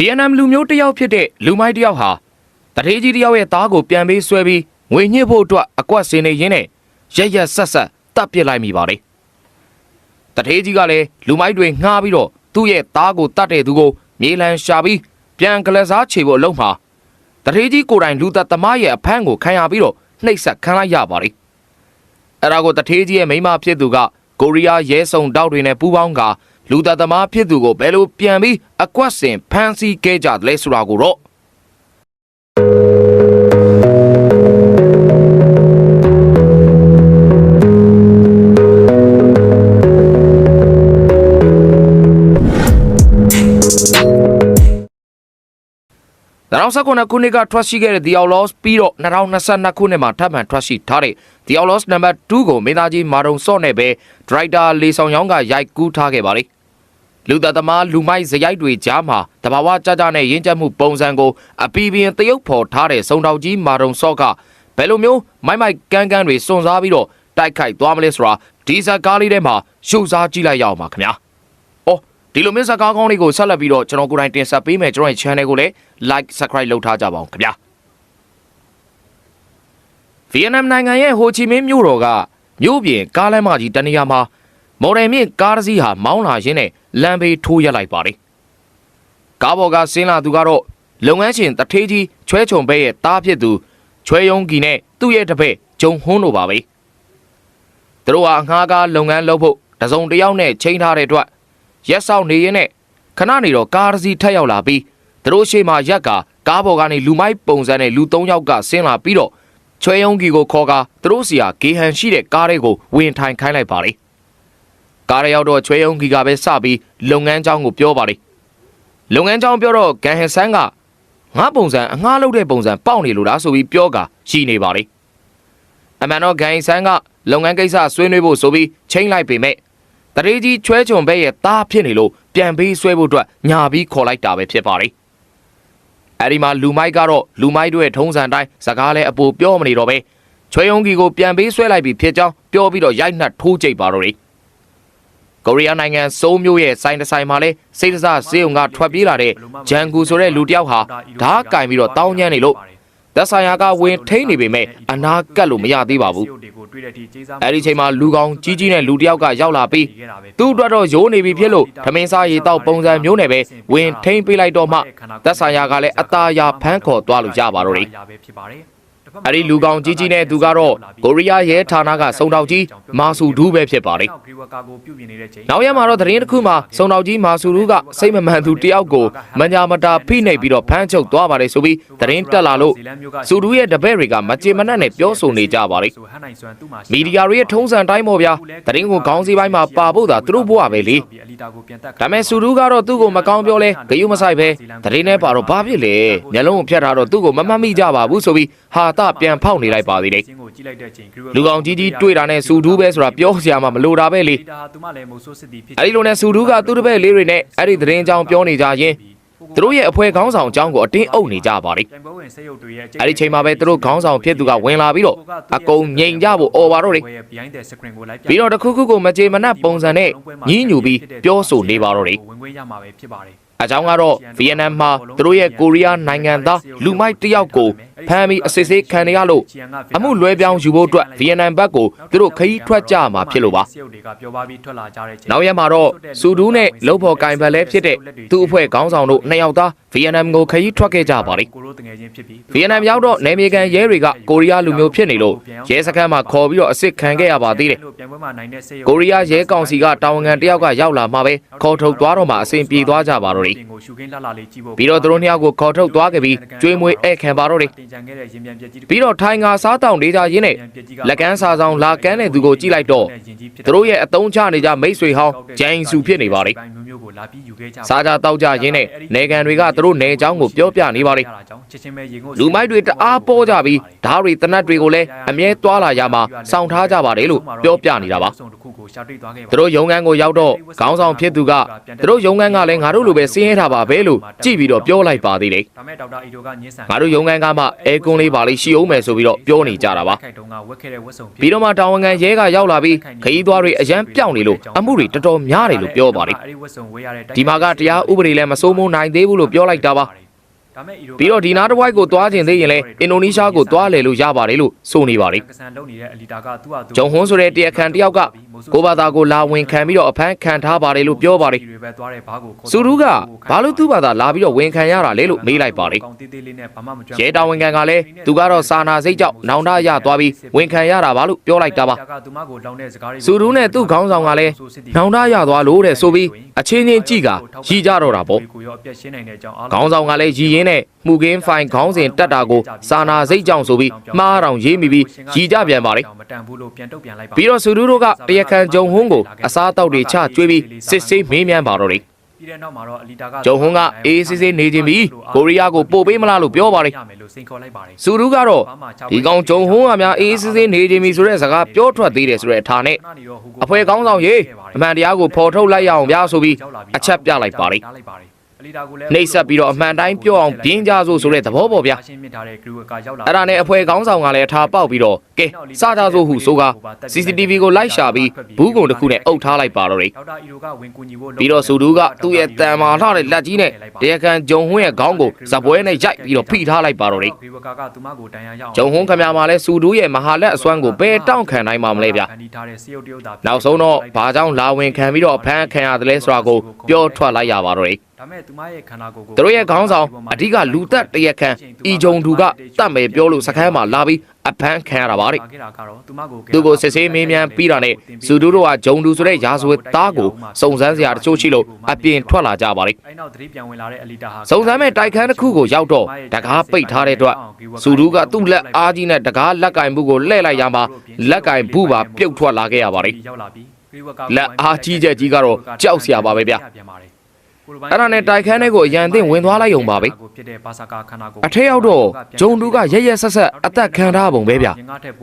ဗီယက်နမ်လူမျိုးတစ်ယောက်ဖြစ်တဲ့လူမိုက်တစ်ယောက်ဟာတထေးကြီးတစ်ယောက်ရဲ့သားကိုပြန်ပေးဆွဲပြီးငွေညှစ်ဖို့အတွက်အကွက်စင်နေရင်းနဲ့ရက်ရက်ဆက်ဆက်တပ်ပစ်လိုက်မိပါတယ်တထေးကြီးကလည်းလူမိုက်တွေငှားပြီးတော့သူ့ရဲ့သားကိုတတ်တဲ့သူကိုမြေလံရှာပြီးပြန်ကလစားချေဖို့အလုံးမှာတထေးကြီးကိုယ်တိုင်လူသက်သမားရဲ့အဖမ်းကိုခံရပြီးတော့နှိပ်စက်ခံလိုက်ရပါတယ်အဲ့ဒါကိုတထေးကြီးရဲ့မိန်းမဖြစ်သူကကိုရီးယားရဲစုံတောက်တွေနဲ့ပူးပေါင်းက လူသက်သမားဖြစ်သူကိုဘယ်လိုပြန်ပြီးအကွက်စင်ဖမ်းဆီးခဲ့ကြတယ်လဲဆိုတာကိုတော့2019ခုနှစ်ကထွက်ရှိခဲ့တဲ့ The Outlaws ပြီးတော့2022ခုနှစ်မှာထပ်မံထွက်ရှိထားတဲ့ The Outlaws Number 2ကိုမင်းသားကြီးမာရုံစော့နဲ့ပဲဒရိုက်တာလေဆောင်ရောင်းကရိုက်ကူးထားခဲ့ပါလေ လူသက်သမားလူမိုက်ဇယိုက်တွေကြားမှာတဘာဝကြကြနဲ့ရင်းချက်မှုပုံစံကိုအပီပင်တရုပ်ဖော်ထားတဲ့စုံတော်ကြီးမာရုံစော့ကဘယ်လိုမျိုးမိုက်မိုက်ကန်းကန်းတွေစွန့်စားပြီးတော့တိုက်ခိုက်သွားမလဲဆိုတာဒီဇက်ကားလေးထဲမှာရှုပ်စားကြည့်လိုက်ရအောင်ပါခင်ဗျာ။အော်ဒီလိုမျိုးဇက်ကားကောင်းလေးကိုဆက်လက်ပြီးတော့ကျွန်တော်ကိုယ်တိုင်တင်ဆက်ပေးမယ်ကျွန်တော်ရဲ့ channel ကိုလည်း like subscribe လုပ်ထားကြပါအောင်ခင်ဗျာဗီယက်နမ်နိုင်ငံရဲ့ဟိုချီမင်းမြို့တော်ကမြို့ပြင်ကားလမ်းမကြီးတနေရာမှာ မော်ဒယ်မြင့်ကားတစ်စီးဟာမောင်းလာရင်းနဲ့လမ်းဘေးထိုးရက်လိုက်ပါတယ်ကားပေါ်ကဆင်းလာသူကတော့လုပ်ငန်းရှင်တထေးကြီးချွဲချုံဘဲရဲ့တားဖြစ်သူချွဲယုံကီနဲ့သူ့ရဲ့တပည့်ဂျုံဟွန်းတို့ပါပဲသူတို့ဟာအငှားကားလုပ်ငန်းလုပ်ဖို့တစုံတစ်ယောက်နဲ့ချိန်ထားတဲ့အတွက်ရက်ဆောင်နေရင်းနဲ့ခဏနေတော့ကားတစ်စီးထပ်ရောက်လာပြီးသူတို့ရှေ့မှာရက်ကကားပေါ်ကနေလူမိုက်ပုံစံနဲ့လူ၃ယောက်ကဆင်းလာပြီးတော့ချွဲယုံကီကိုခေါ်ကာသူတို့စီဟာဂေဟန်ရှိတဲ့ကားတွေကိုဝင်ထိုင်ခိုင်းလိုက်ပါလေ ကားရရောက်တော့ချွဲယုံကီကပဲစပြီးလုပ်ငန်းကြောင်းကိုပြောပါလေလုပ်ငန်းကြောင်းပြောတော့ဂန်ဟန်ဆန်းကငါပုံစံအငှားလုပ်တဲ့ပုံစံပေါက်နေလို့လားဆိုပြီးပြောကာရှိနေပါလေအမှန်တော့ဂန်ဟန်ဆန်းကလုပ်ငန်းကိစ္စဆွေးနွေးဖို့ဆိုပြီးချိန်လိုက်ပေမဲ့တရေကြီးချွဲချုံဘဲရဲ့သားဖြစ်နေလို့ပြန်ပေးဆွဲဖို့အတွက်ညာပြီးခေါ်လိုက်တာပဲဖြစ်ပါလေအဲ့ဒီမှာလူမိုက်ကတော့လူမိုက်တို့ရဲ့ထုံးစံတိုင်းစကားလဲအပူပြောမနေတော့ပဲချွေယုံကီကိုပြန်ပေးဆွဲလိုက်ပြီးဖြစ်ကြောင်းပြောပြီးတော့ရိုက်နှက်ထိုးကြိတ်ပါတော့တယ် ကိုရီးယားနိုင်ငံစိုးမျိုးရဲ့စိုင်းတစ်ဆိုင်မှာလဲစိတ်တစစေးုံကထွက်ပြေးလာတဲ့ဂျန်ကူဆိုတဲ့လူတစ်ယောက်ဟာဓာတ်ကင်ပြီးတော့တောင်းညမ်းနေလို့သက်ဆိုင်ရာကဝင်ထိန်နေပေမဲ့အနာကတ်လို့မရသေးပါဘူးအဲ့ဒီချိန်မှာလူကောင်ကြီးကြီးနဲ့လူတစ်ယောက်ကရောက်လာပြီးသူ့အတွက်တော့ရိုးနေပြီဖြစ်လို့ထမင်းစားရေတောက်ပုံစံမျိုးနဲ့ပဲဝင်ထိန်ပေးလိုက်တော့မှသက်ဆိုင်ရာကလည်းအသားရဖမ်းခေါ်သွားလို့ရပါတော့တယ် အဲ့ဒီလူကောင်ကြီးကြီးနဲ့သူကတော့ကိုရီးယားရဲဌာနကစုံတော်ကြီးမာဆူဒူးပဲဖြစ်ပါတယ်နောက်ရက်မှာတော့သတင်းတစ်ခုမှာစုံတော်ကြီးမာဆူဒူးကစိတ်မမှန်သူတယောက်ကိုမညာမတာဖိနှိပ်ပြီးတော့ဖမ်းချုပ်သွားပါတယ်ဆိုပြီးသတင်းတက်လာလို့ဆူဒူးရဲ့တပည့်တွေကမကြေမနက်နဲ့ပြောဆိုနေကြပါတယ်မီဒီယာတွေရဲ့ထုံးစံတိုင်းပေါ့ဗျာတရင်ကိုခေါင်းစည်းပိုင်းမှာပါဖို့သာသူတို့ဘဝပဲလေဒါမဲ့စူရူးကတော့သူ့ကိုမကောင်းပြောလဲဂယုမဆိုင်ပဲတရင်နဲ့ပါတော့ဘာဖြစ်လဲမျက်လုံးကိုဖြတ်ထားတော့သူ့ကိုမမှတ်မိကြပါဘူးဆိုပြီးဟာတာပြန်ဖောက်နေလိုက်ပါသေးတယ်လူကောင်ကြီးကြီးတွေ့တာနဲ့စူဒူးပဲဆိုတာပြောစရာမှမလိုတာပဲလေအဲ့ဒီလိုနဲ့စူဒူးကသူ့တပည့်လေးတွေနဲ့အဲ့ဒီတရင်ကြောင်ပြောနေကြရင်သူတို့ရဲ့အဖွဲခေါင်းဆောင်အကြောင်းကိုအတင်းအုပ်နေကြပါလေအဲ့ဒီချိန်မှာပဲသူတို့ခေါင်းဆောင်ဖြစ်သူကဝင်လာပြီးတော့အကုန်ငြိမ်ကြဖို့អော်ပါတော့တယ်ပြီးတော့တစ်ခုခုကိုမကြေမနက်ပုံစံနဲ့ညှင်းညူပြီးပြောဆိုနေပါတော့တယ်ဝင်ခွင့်ရမှာပဲဖြစ်ပါတယ်အကြောင်းကတော့ဗီယက်နမ်မှာသူတို့ရဲ့ကိုရီးယားနိုင်ငံသားလူမိုက်တစ်ယောက်ကို ဖမ်းပြီးအစစ်ဆေးခံရလို့အမှုလွဲပြောင်းယူဖို့အတွက်ဗီယက်နမ်ဘက်ကိုသူတို့ခရီးထွက်ကြမှာဖြစ်လို့ပါစေုပ်တွေကပြောပါပြီးထွက်လာကြတဲ့ချိန်နောက်ရက်မှာတော့စူဒူးနဲ့လုံဖော်ကင်ဘက်လဲဖြစ်တဲ့သူ့အဖွဲ့ခေါင်းဆောင်တို့နှစ်ယောက်သားဗီယက်နမ်ကိုခရီးထွက်ခဲ့ကြပါလေကိုရိုးတငယ်ချင်းဖြစ်ပြီးဗီယက်နမ်ရောက်တော့နယ်မြေကန်ရဲတွေကကိုရီးယားလူမျိုးဖြစ်နေလို့ရဲစခန်းမှာခေါ်ပြီးတော့အစ်စ်ခံခဲ့ရပါသေးတယ်ပြိုင်ပွဲမှာနိုင်တဲ့စေုပ်။ကိုရီးယားရဲကောင်စီကတာဝန်ခံတယောက်ကရောက်လာမှပဲခေါ်ထုတ်သွားတော့မှအစဉ်ပြေသွားကြပါတော့တယ်ကိုရှုခင်းလှလှလေးကြည့်ဖို့။ပြီးတော့သူတို့နှစ်ယောက်ကိုခေါ်ထုတ်သွားခဲ့ပြီးကျွေးမွေးဧည့်ခံပါတော့တယ်တင်ကြံခဲ့တဲ့ရင်ပြန်ပြက်ကြီး။ပြီးတော့ထိုင်ငါစားတောင်နေကြရင်းနဲ့လက်ကန်းစာဆောင်လာကန်းတဲ့သူကိုကြည့်လိုက်တော့သူတို့ရဲ့အတုံးချနေကြမိတ်ဆွေဟောင်းဂျန်စုဖြစ်နေပါလေမျိုးမျိုးကိုလာပြီးယူခဲ့ကြ။စားကြတောက်ကြရင်းနဲ့နေကန်တွေကသူတို့နေအကြောင်းကိုပြောပြနေပါလေချက်ချင်းပဲရင်ကို။လူမိုက်တွေတအားပေါ်ကြပြီးဓာတ်တွေတနတ်တွေကိုလည်းအမြဲသွားလာရမှာစောင့်ထားကြပါတယ်လို့ပြောပြနေတာပါ။ဆုံးတစ်ခုကိုရှာတွေ့သွားခဲ့ပါသူတို့ရုံငန်းကိုရောက်တော့ခေါင်းဆောင်ဖြစ်သူကသူတို့ရုံငန်းကလည်းငါတို့လိုပဲစင်းရဲတာပါပဲလို့ကြည့်ပြီးတော့ပြောလိုက်ပါသေးတယ်ဒါမဲ့ဒေါက်တာအီဒိုကညင်းဆန်ငါတို့ရုံငန်းကမှအဲကွန်းလေးပါလေးရှိအောင်မယ်ဆိုပြီးတော့ပြောနေကြတာပါခိုက်တုံးကဝက်ခဲ့တဲ့ဝက်စုံပြီးတော့မှတာဝန်ခံရဲကရောက်လာပြီးခရီးသွားတွေအရန်ပြောင်းနေလို့အမှုတွေတော်တော်များတယ်လို့ပြောပါတယ်အဲ့ဒီဝက်စုံဝေးရတဲ့ဒီမှာကတရားဥပဒေလည်းမစိုးမိုးနိုင်သေးဘူးလို့ပြောလိုက်တာပါဒါမဲ့ ပြီးတော့ဒီနားတစ်ဝိုက်ကိုသွားခြင်းသေးရင်လည်းအင်ဒိုနီးရှားကိုသွားလေလို့ရပါတယ်လို့ဆိုနေပါတယ်ကဆန်လုံနေတဲ့အလီတာကသူ့ဟာသူဂျုံဟွန်းဆိုတဲ့တရားခံတစ်ယောက်ကကိုဘာသာကိုလာဝင်ခံပြီးတော့အဖမ်းခံထားပါတယ်လို့ပြောပါတယ်တွေပဲသွားတဲ့ဘားကိုစူရူးကဘာလို့သူ့ဘာသာလာပြီးတော့ဝင်ခံရတာလဲလို့မေးလိုက်ပါတယ်ကောင်းတေးသေးလေးနဲ့ဘာမှမကြွရဲတာဝန်ခံကလည်းသူကတော့စာနာစိတ်ကြောင့်နောင်တရသွားပြီးဝင်ခံရတာပါလို့ပြောလိုက်တာပါကသူမကိုလောင်တဲ့စကားတွေစူရူးနဲ့သူ့ခေါင်းဆောင်ကလည်းနောင်တရသွားလို့တဲ့ဆိုပြီးအချင်းချင်းကြည့်ကရီးကြတော့တာပေါ့ကိုရောအပြက်ရှင်းနိုင်တဲ့အကြောင်းအားခေါင်းဆောင်ကလည်းရည်ရင်းနဲ့မှုကင်းဖိုင်ခေါင်းစဉ်တက်တာကိုစာနာစိတ်ကြောင့်ဆိုပြီးမှားတော်ရေးမိပြီးရည်ကြပြန်ပါတယ်မတန်ဘူးလို့ပြန်တုတ်ပြန်လိုက်ပါပြီးတော့စူရူးတို့ကတရားခံဂျုံဟွန်းကိုအစားအသောက်တွေချကျွေးပြီးစစ်ဆေးမေးမြန်းပါတော့တယ်ပြီးတဲ့နောက်မှာတော့အလီတာကဂျုံဟွန်းကအေးစစ်စစ်နေခြင်းပြီးကိုရီးယားကိုပို့ပေးမလားလို့ပြောပါတယ်ရမယ်လို့စိန်ခေါ်လိုက်ပါတယ်စူရူးကတော့ဒီကောင်ဂျုံဟွန်းကများအေးစစ်စစ်နေခြင်းပြီးဆိုတဲ့စကားပြောထွက်သေးတယ်ဆိုတဲ့အထားနဲ့အဖွဲကောင်းဆောင်ရေးအမှန်တရားကိုဖော်ထုတ်လိုက်ရအောင်ဗျာဆိုပြီးအချက်ပြလိုက်ပါတယ်အလီတာကိုလည်း နှိပ်စက်ပြီးတော့အမှန်တိုင်းပြောအောင်ပြင်းကြစို့ဆိုတဲ့သဘောပေါ့ဗျာရှင်းမြင့်ထားတဲ့ group ကရောက်လာအဲ့ဒါနဲ့အဖွဲကောင်းဆောင်ကလည်းအထားပေါက်ပြီးတော့ကဲစကြစို့ဟုဆိုက CCTV ကိုလိုက်ရှာပြီးဘူးကုံတစ်ခုနဲ့အုပ်ထားလိုက်ပါတော့တယ်ဒေါက်တာအီရိုကဝင်ကူညီဖို့ပြီးတော့စူဒူးကသူ့ရဲ့တန်မာလှတဲ့လက်ကြီးနဲ့တရားခံဂျုံဟွန်းရဲ့ခေါင်းကိုဇပွဲနဲ့ရိုက်ပြီးတော့ဖိထားလိုက်ပါတော့တယ်ဂရီဝကာကသူမကိုတန်ရရအောင်ဂျုံဟွန်းခမရမှာလဲစူဒူးရဲ့မဟာလက်အစွမ်းကိုဘယ်တောင့်ခံနိုင်မှာမလဲဗျဖန်တီးထားတဲ့စေယုတ်တရုတ်သားနောက်ဆုံးတော့ဘာကြောင့်လာဝင်ခံပြီးတော့အဖမ်းခံရတယ်လဲဆိုတာကိုပြောထွက်လိုက်ရပါတော့တယ် ဒါမဲ့သူမရဲ့ခန္ဓာကိုယ်ကိုသူတို့ရဲ့ခေါင်းဆောင်အဓိကလူသက်တရားခံအီဂျုံသူကတတ်မယ်ပြောလို့စခန်းမှာလာပြီးအဖမ်းခံရတာပါတဲ့ခဲ့တာကတော့သူမကိုသူကိုစစ်ဆေးမေးမြန်းပြီးတာနဲ့စူဒူးတို့ကဂျုံတူဆိုတဲ့ရာဇဝတ်သားကိုစုံစမ်းစရာတချို့ရှိလို့အပြင်ထွက်လာကြပါလေအဲ့နောက်သတိပြန်ဝင်လာတဲ့အလီတာဟာစုံစမ်းမဲ့တိုက်ခန်းတစ်ခုကိုရောက်တော့တကားပိတ်ထားတဲ့အတွက်စူဒူးကသူ့လက်အားကြီးနဲ့တကားလက်ကင်မှုကိုလှည့်လိုက်ရမှာလက်ကင်ဘူးပါပြုတ်ထွက်လာခဲ့ရပါလေရောက်လာပြီးဂရီဝကာလက်အားကြီးချက်ကြီးကတော့ကြောက်စရာပါပဲဗျပြန်ပါတယ် အဲ့ဒါနဲ့တိုက်ခန်းထဲကိုအရန်သိဝင်သွားလိုက်ုံပါပဲဖြစ်တဲ့ဘာသာကာခန္ဓာကိုအထက်ရောက်တော့ဂျုံတူကရက်ရက်ဆက်ဆက်အသက်ခံထားပုံပဲဗျ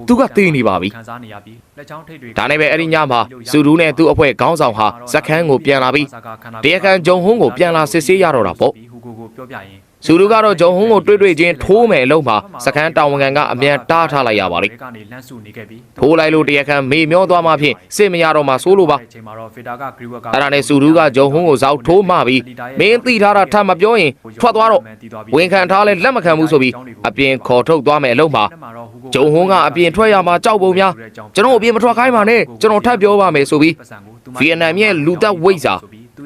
သူကသိနေပါပြီခံစားနေရပြီးလက်ချောင်းထိတ်တွေဒါနဲ့ပဲအဲ့ဒီညမှာစူဒူးနဲ့သူ့အဖွဲ့ခေါင်းဆောင်ဟာစခန်းကိုပြန်လာပြီးတရားခံဂျုံဟွန်းကိုပြန်လာစစ်ဆေးရတော့တာပေါ့ ဟူကိုကိုပြောပြရင်စူဒူးကတော့ဂျုံဟွန်းကိုတွေ့တွေ့ချင်းထိုးမယ်အလုံးမှာစခန်းတာဝန်ခံကအမြန်တားထားလိုက်ရပါလေကနေလန့်စုနေခဲ့ပြီးထိုးလိုက်လို့တရားခံမေမျောသွားမှဖြင့်စစ်မရတော့မှဆိုးလို့ပါအချိန်မှာတော့ဖီတာကဂရီဝကာအဲ့ဒါနဲ့စူဒူးကဂျုံဟွန်းကိုဇောက်ထိုးမှပြီးမင်းသိထားတာထပ်မပြောရင်ထွက်သွားတော့ဝန်ခံထားလဲလက်မခံဘူးဆိုပြီးအပြင်ခေါ်ထုတ်သွားမယ်အလုံးမှာဂျုံဟွန်းကအပြင်ထွက်ရမှာကြောက်ပုံများကျွန်တော်အပြင်မထွက်ခိုင်းပါနဲ့ကျွန်တော်ထပ်ပြောပါမယ်ဆိုပြီးဗီယက်နမ်ရဲ့လူသက်ဝိတ်စာ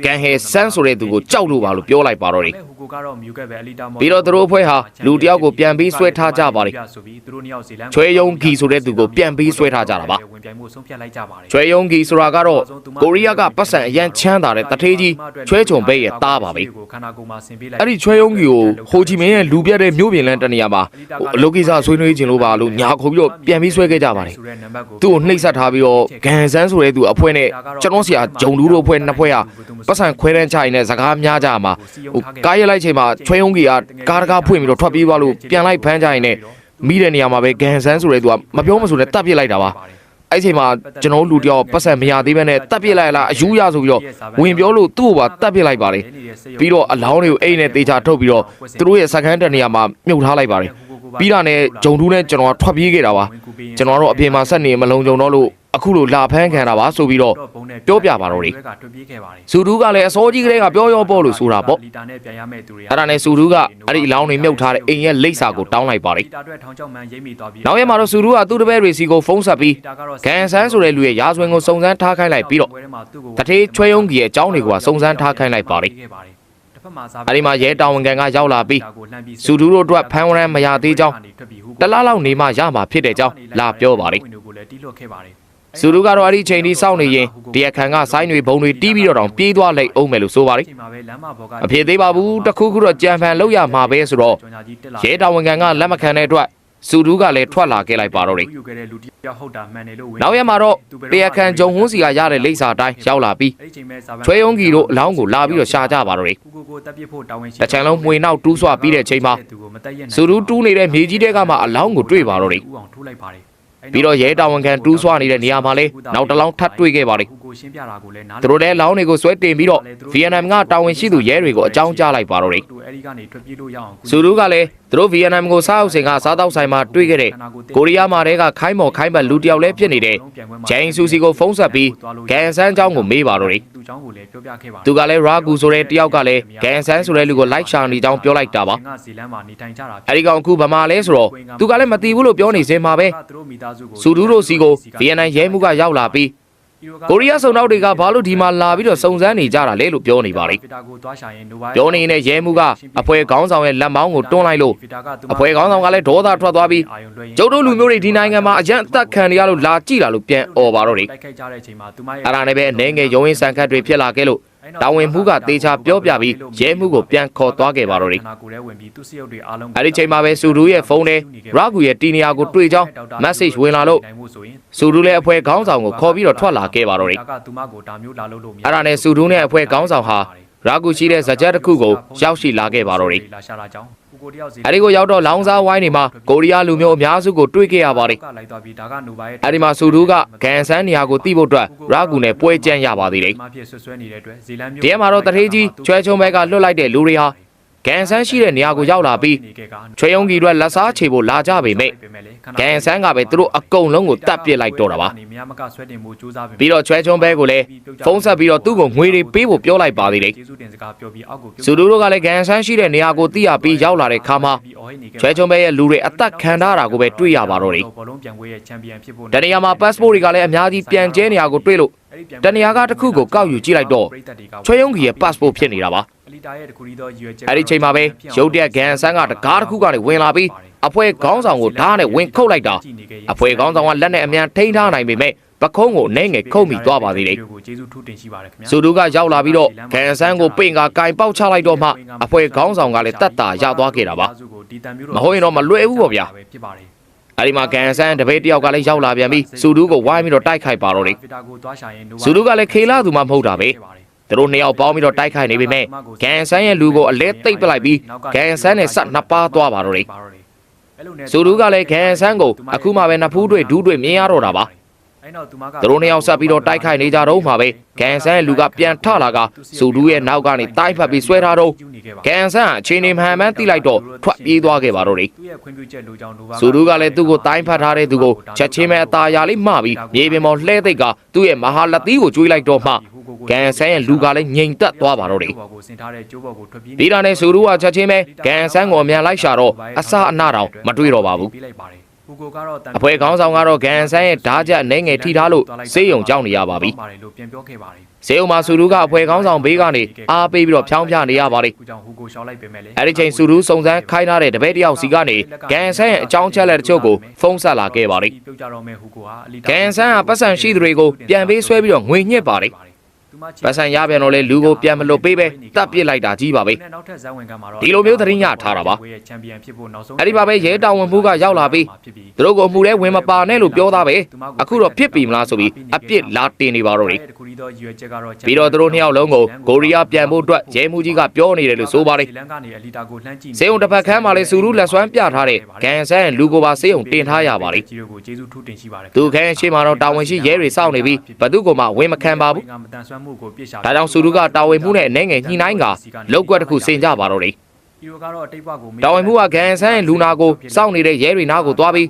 ကန်ဟဲဆန်းဆိုတဲ့သူကိုကြောက်လို့ပါလို့ပြောလိုက်ပါတော့တယ်ဟူ ကိုကတော့မြူခဲ့ပဲအလီတာမောပြီးတော့သူတို့အဖွဲ့ဟာလူတစ်ယောက်ကိုပြန်ပြီးဆွဲထားကြပါတယ်ဆိုပြီးသူတို့နှစ်ယောက်စီလမ်းချွဲယုံဂီဆိုတဲ့သူကိုပြန်ပြီးဆွဲထားကြတာပါဝင်ပြိုင်မှုဆုံးဖြတ်လိုက်ကြပါတယ်ချွဲယုံဂီဆိုတာကတော့ကိုရီးယားကပတ်စံအရန်ချမ်းသာတဲ့တထေးကြီးချွဲချုံဘဲရဲ့သားပါပဲခန္ဓာကိုယ်မှာဆင်ပေးလိုက်အဲ့ဒီချွဲယုံဂီကိုဟိုချီမင်းရဲ့လူပြတ်တဲ့မြို့ပြင်လန်းတနေရာမှာဟိုအလုတ်ကိစ္စဆွေးနွေးခြင်းလို့ပါလို့ညာခုံပြီးတော့ပြန်ပြီးဆွဲခဲ့ကြပါတယ်ဆိုတဲ့နံပါတ်ကိုသူ့ကိုနှိပ်စက်ထားပြီးတော့ဂန်ဆန်းဆိုတဲ့သူအဖွဲ့နဲ့ကျွန်တော်ဆရာဂျုံလူတို့အဖွဲ့နှစ်ဖွဲ့ဟာပတ်စံခွဲတန်းချရင်လည်းစကားများကြမှာဟိုကားရလိုက်ချိန်မှာချွဲယုံဂီကကားတကားဖွင့်ပြီးတော့ထွက်ပြေးသွားလို့ပြန်လိုက်ဖမ်းကြရင်လည်းမိတဲ့နေရာမှာပဲဂန်ဆန်းဆိုတဲ့သူကမပြောမဆိုနဲ့တတ်ပစ်လိုက်တာပါ အဲ့ချိန်မှာကျွန်တော်လူတယောက်ပတ်စံမရသေးဘဲနဲ့တတ်ပစ်လိုက်လားအယူရဆိုပြီးတော့ဝင်ပြောလို့သူ့ကိုပါတတ်ပစ်လိုက်ပါတယ်ပြီးတော့အလောင်းတွေကိုအိမ်နဲ့တေချာထုတ်ပြီးတော့သူတို့ရဲ့စကန်တဲ့နေရာမှာမြုပ်ထားလိုက်ပါတယ်ပြီးတာနဲ့ဂျုံတူးနဲ့ကျွန်တော်ကထွက်ပြေးခဲ့တာပါကျွန်တော်တို့အပြင်မှာဆက်နေမလုံးကြုံတော့လို့ အခုလိုလာဖမ်းခံတာပါဆိုပြီးတော့ပြောပြပါတော့လေထွက်ပြေးခဲ့ပါတယ်စူဒူးကလည်းအစောကြီးကလေးကပြောရောပေါ့လို့ဆိုတာပေါ့လီတာနဲ့ပြန်ရမယ့်သူတွေအဲ့ဒါနဲ့စူဒူးကအဲ့ဒီအလောင်းတွေမြုပ်ထားတဲ့အိမ်ရဲ့လိပ်စာကိုတောင်းလိုက်ပါတယ်လီတာအတွက်ထောင်ချောက်မှန်ရိပ်မိသွားပြီးနောက်ရက်မှာတော့စူဒူးကသူ့တပည့်တွေစီကိုဖုန်းဆက်ပြီးကန်ဆန်းဆိုတဲ့လူရဲ့ရာဇဝင်ကိုစုံစမ်းထားခိုင်းလိုက်ပြီးတော့တထေးချွဲယုံကြီးရဲ့အကြောင်းတွေကိုစုံစမ်းထားခိုင်းလိုက်ပါတယ်တစ်ဖက်မှာစားအဲ့ဒီမှာရဲတာဝန်ခံကရောက်လာပြီးစူဒူးတို့အတွက်ဖမ်းဝရမ်းမရသေးကြောင်းတလားလောက်နေမှရမှာဖြစ်တဲ့ကြောင်းလာပြောပါတယ်ကိုလည်း တီးလွတ်ခဲ့ပါတယ်စူဒူးကတော့အဲ့ဒီချိန်ထိစောင့်နေရင်တရားခံကဆိုင်းတွေဘုံတွေတီးပြီးတော့တောင်ပြေးသွားလိုက်အောင်မယ်လို့ဆိုပါတယ်ချိန်မှာပဲလမ်းမဘော်ကအဖြစ်သေးပါဘူးတခုခုတော့ကြံဖန်လောက်ရမှာပဲဆိုတော့ကြော်ညာကြီးတက်လာရဲတာဝန်ခံကလက်မခံတဲ့အတွက်စူဒူးကလည်းထွက်လာခဲ့လိုက်ပါတော့တယ်ယူခဲ့တဲ့လူတစ်ယောက်ဟုတ်တာမှန်တယ်လို့နောက်ရက်မှာတော့တရားခံဂျုံဟွန်းစီကရတဲ့လိပ်စာတိုင်းရောက်လာပြီးအဲ့ဒီချိန်မဲ့စာပန်းချွဲယုံကြီးတို့အလောင်းကိုလာပြီးတော့ရှာကြပါတော့တယ်ကိုကိုကိုတက်ပြစ်ဖို့တာဝန်ရှိတစ်ချံလုံးမှွေနောက်တူးဆွပြီးတဲ့ချိန်မှာသူကိုမတက်ရနိုင်စူဒူးတူးနေတဲ့မြေကြီးတဲကမှအလောင်းကိုတွေ့ပါတော့တယ်ဦးအောင်ထိုးလိုက် ပါတယ် ပြီးတော့ရဲတာဝန်ခံတူးဆွနေတဲ့နေရာမှာလဲနောက်တစ်လောင်းထပ်တွေ့ခဲ့ပါတယ် ကိုကိုရှင်းပြတာကိုလည်းနား သူတို့လည်းလောင်းတွေကိုဆွဲတင်ပြီးတော့ဗီယက်နမ်ကတာဝန်ရှိသူရဲတွေကိုအကြောင်းကြားလိုက်ပါတော့တယ် အ အဲ့ဒီကနေထွက်ပြေးလို့ရအောင် ။စူရူကလည်းသူတို့ဗီယက်နမ်ကိုစားအုပ်စင်ကစားတောက်ဆိုင်မှာတွေ့ခဲ့တဲ့ကိုရီးယားမာတဲ့ကခိုင်းမော်ခိုင်းဘတ်လူတယောက်လည်းဖြစ်နေတဲ့ဂျိန်ဆူစီကိုဖုန်းဆက်ပြီးကန်ဆန်းเจ้าကိုမေးပါတော့တယ် သူเจ้าကိုလည်းပြောပြခဲ့ပါ ။သူကလည်းရာဂူဆိုတဲ့တယောက်ကလည်းကန်ဆန်းဆိုတဲ့လူကိုလိုက်ရှာနေကြောင်းပြောလိုက်တာပါ ငါဇီလန်မှာနေထိုင်ကြတာ ။အဲဒီကောင်အခုဗမာလဲဆိုတော့သူကလည်းမသိဘူးလို့ပြောနေစင်မှာပဲ သူတို့မိသားစုကို။စူရူတို့စီကိုဗီယက်နမ်ရဲမှုကရောက်လာပြီးကိုရီးယားစုံနောက်တွေကဘာလို့ဒီမှာလာပြီးတော့စုံစမ်းနေကြတာလဲလို့ပြောနေပါလေဗီတာကိုသွားရှာရင်နိုဘိုင်း။ပြောနေရင်ရဲမှုကအဖွဲခေါင်းဆောင်ရဲ့လက်မောင်းကိုတွန်းလိုက်လို့ဗီတာကသူမအဖွဲခေါင်းဆောင်ကလည်းဒေါသထွက်သွားပြီးအာယုံလွှဲရင်ကျုပ်တို့လူမျိုးတွေဒီနိုင်ငံမှာအကြမ်းအသက်ခံရလို့လာကြည့်လာလို့ပြန်អော်ပါတော့တယ်တိုက်ခိုက်ကြတဲ့အချိန်မှာသူမရဲ့အဲ့ဒါနဲ့ပဲအနေငယ်ရုံရင်းဆန်ခတ်တွေဖြစ်လာခဲ့လို့ တာဝန်မှုကတေချာပြောပြပြီးရဲမှုကိုပြန်ခေါ်သွားခဲ့ပါတော့တယ်ခန္ဓာကိုယ်ထဲဝင်ပြီးသူ့စရုပ်တွေအားလုံးအဲ့ဒီချိန်မှာပဲစူရူရဲ့ဖုန်းထဲရာဂူရဲ့တီနီယာကိုတွေ့ကြောင်း message ဝင်လာလို့နိုင်မှုဆိုရင်စူရူလည်းအဖွဲခေါင်းဆောင်ကိုခေါ်ပြီးတော့ထွက်လာခဲ့ပါတော့တယ်ဒါကသူမကိုဒါမျိုးလာလို့လို့မရအဲ့ဒါနဲ့စူရူနဲ့အဖွဲခေါင်းဆောင်ဟာရာဂူရှိတဲ့ဇကြက်တစ်ခုကိုရောက်ရှိလာခဲ့ပါတော့တယ် လာရှာလာကြောင်းကိုကိုတယောက်စီအဲ့ဒီကိုရောက်တော့လောင်စားဝိုင်းနေမှာကိုရီးယားလူမျိုးအများစုကိုတွေ့ခဲ့ရပါတယ်ကလိုက်သွားပြီးဒါကနိုဘိုင်းအဲ့ဒီမှာစူရူကကန်ဆန်းနေရာကိုတိဖို့အတွက်ရာဂူနဲ့ပွဲကြမ်းရပါသေးတယ်မဖြစ်ဆွဆွဲနေတဲ့အတွက်ဇီလန်မျိုးဒီထဲမှာတော့တထေးကြီးချွဲချုံဘက်ကလွတ်လိုက်တဲ့လူတွေဟာ ကန်ဆန်းရှိတဲ့နေရာကိုရောက်လာပြီးချွဲယုံကြီးအတွက်လက်စားချေဖို့လာကြပေမဲ့ကန်ဆန်းကပဲသူတို့အကုန်လုံးကိုတတ်ပစ်လိုက်တော့တာပါနေမြမကဆွဲတင်မှုစူးစမ်းပြီးတော့ချွဲချုံဘဲကိုလည်းဖုန်းဆက်ပြီးတော့သူ့ကိုငွေတွေပေးဖို့ပြောလိုက်ပါသေးတယ်ကျေးဇူးတင်စကားပြောပြီးအောက်ကိုစူဒူတို့ကလည်းကန်ဆန်းရှိတဲ့နေရာကိုသိရပြီးရောက်လာတဲ့ခါမှာချွဲချုံဘဲရဲ့လူတွေအသက်ခံထားတာကိုပဲတွေ့ရပါတော့တယ်ဘောလုံးပြန်ပွဲရဲ့ချန်ပီယံဖြစ်ဖို့တနေရာမှာ passport တွေကလည်းအများကြီးပြန်ကျဲနေရာကိုတွေ့လို့တနေရာကတစ်ခုကိုကောက်ယူကြည့်လိုက်တော့ချွဲယုံကြီးရဲ့ passport ဖြစ်နေတာပါ အလီတာရဲ့တခုရီသောရွယ်ချက်အဲ့ဒီချိန်မှာပဲရုတ်တရက်ကန်ဆန်းကတကားတစ်ခုကနေဝင်လာပြီးအဖွဲခေါင်းဆောင်ကိုဓာတ်နဲ့ဝင်ခုတ်လိုက်တာအဖွဲခေါင်းဆောင်ကလက်နဲ့အမြန်ထိန်းထားနိုင်ပေမဲ့ပခုံးကိုနှဲငယ်ခုတ်မိသွားပါသေးတယ်ကိုကျေးဇူးထူးတင်ရှိပါတယ်ခင်ဗျာစူဒူကရောက်လာပြီးတော့ကန်ဆန်းကိုပိန်ကကင်ပေါက်ချလိုက်တော့မှအဖွဲခေါင်းဆောင်ကလည်းတတ်တာရသွားခဲ့တာပါမဟုတ်ရင်တော့မလွယ်ဘူးပေါ့ဗျာဖြစ်ပါတယ်အဲ့ဒီမှာကန်ဆန်းတပည့်တယောက်ကလည်းရောက်လာပြန်ပြီးစူဒူကိုဝိုင်းပြီးတော့တိုက်ခိုက်ပါတော့တယ်ဗီတာကိုသွားရှာရင်စူဒူကလည်းခေလာသူမှမဟုတ်တာပဲ သူတို့နှစ်ယောက်ပေါင်းပြီးတော့တိုက်ခိုက်နေပေမဲ့ကန်ဆန်းရဲ့လူကိုအလဲသိပ်ပလိုက်ပြီးကန်ဆန်းနဲ့ဆက်နှစ်ပါးသွားပါတော့တယ်စူဒူကလည်းကန်ဆန်းကိုအခုမှပဲနှစ်ဖူးတွေဒူးတွေမြင်ရတော့တာပါအဲ့တော့သူမကသူတို့နှစ်ယောက်ဆက်ပြီးတော့တိုက်ခိုက်နေကြတော့မှပဲကန်ဆန်းရဲ့လူကပြန်ထလာကစူဒူရဲ့နောက်ကနေတိုက်ဖက်ပြီးဆွဲထားတော့ကန်ဆန်းအချိန်နေမှန်မှန်တိလိုက်တော့ထွက်ပြေးသွားခဲ့ပါတော့တယ်သူ့ရဲ့ခွင့်ပြုချက်လိုကြောင်းလိုပါစူဒူကလည်းသူ့ကိုတိုင်းဖတ်ထားတဲ့သူကိုချက်ချင်းပဲအตาရလေးမှားပြီးမြေပြင်ပေါ်လှဲသိပ်ကသူ့ရဲ့မဟာလက်သီးကိုကျွေးလိုက်တော့မှ ကန်ဆန်းရဲ့လူကလည်းငြိမ်သက်သွားပါတော့တယ်ဘောကိုဆင်ထားတဲ့ကျိုးဘောကိုထွက်ပြေးဒီတာနဲ့စူဒူကချက်ချင်းပဲကန်ဆန်းကိုအမြန်လိုက်ရှာတော့အစအနတောင်မတွေ့တော့ပါဘူးပြေးလိုက်ပါတယ်ဟူကိုကတော့အဖွဲခေါင်းဆောင်ကတော့ကန်ဆန်းရဲ့ဓာတ်ချက်အနေငယ်ထိထားလို့စေးရုံကြောက်နေရပါပြီပါတယ်လို့ပြန်ပြောခဲ့ပါတယ်စေယုံမှာစူရူကအဖွဲခေါင်းဆောင်ဘေးကနေအားပေးပြီးတော့ဖြောင်းပြနေရပါလေခုကြောင့်ဟူကိုရှောင်းလိုက်ပေမဲ့လေအဲ့ဒီချိန်စူရူစုံစမ်းခိုင်းထားတဲ့တပည့်တယောက်စီကနေကန်ဆန်းရဲ့အကြောင်းချက်လက်တချို့ကိုဖုန်းဆက်လာခဲ့ပါလေပြုတ်ကြတော့မဲ့ဟူကိုဟာအလီကန်ဆန်းကပတ်စံရှိသူတွေကိုပြန်ပေးဆွဲပြီးတော့ငွေညှစ်ပါလေသူမချီ ပတ်စံရပြန်တော့လေလူကိုပြန်မလွတ်ပေးပဲတပ်ပစ်လိုက်တာကြီးပါပဲနောက်ထပ်ဇန်ဝင်ကမှာတော့ဒီလိုမျိုးသတင်းရထားတာပါဝေးရဲ့ချန်ပီယံဖြစ်ဖို့နောက်ဆုံးအဲ့ဒီမှာပဲရဲတာဝန်မှုကရောက်လာပြီးသူတို့ကိုအမှုထဲဝင်မပါနဲ့လို့ပြောသားပဲအခုတော့ဖြစ်ပြီမလားဆိုပြီးအပြစ်လာတင်နေပါတော့လေတခုရီသောရွယ်ချက်ကတော့ပြီးတော့သူတို့နှစ်ယောက်လုံးကိုကိုရီးယားပြန်ဖို့အတွက်ရဲမှုကြီးကပြောနေတယ်လို့ဆိုပါလေလန်ကနေအလီတာကိုလှမ်းကြည့်စေယုံတစ်ဖက်ခန်းမှာလေစူရူလက်စွမ်းပြထားတဲ့ကန်ဆန်းရဲ့လူကိုပါစေယုံတင်ထားရပါလေကြီးတို့ကိုကျေးဇူးထူးတင်ရှိပါတယ်သူခန်းရှိမှတော့တာဝန်ရှိရဲတွေစောင့်နေပြီးဘသူကမှဝင်မခံပါဘူးငါမတန်ဆွမ်းမှုကိုပြစ်ရှာဒါကြောင့်စူရူကတာဝန်မှုနဲ့အနေငယ်ညှိနှိုင်းကလောက်ကွက်တစ်ခုစင်ကြပါတော့လေ ဒီလိုကတော့အတိတ်ဘကိုတာဝန်မှုကကန်ဆန်းရဲ့လူနာကိုစောင့်နေတဲ့ရဲတွေနားကိုသွားပြီး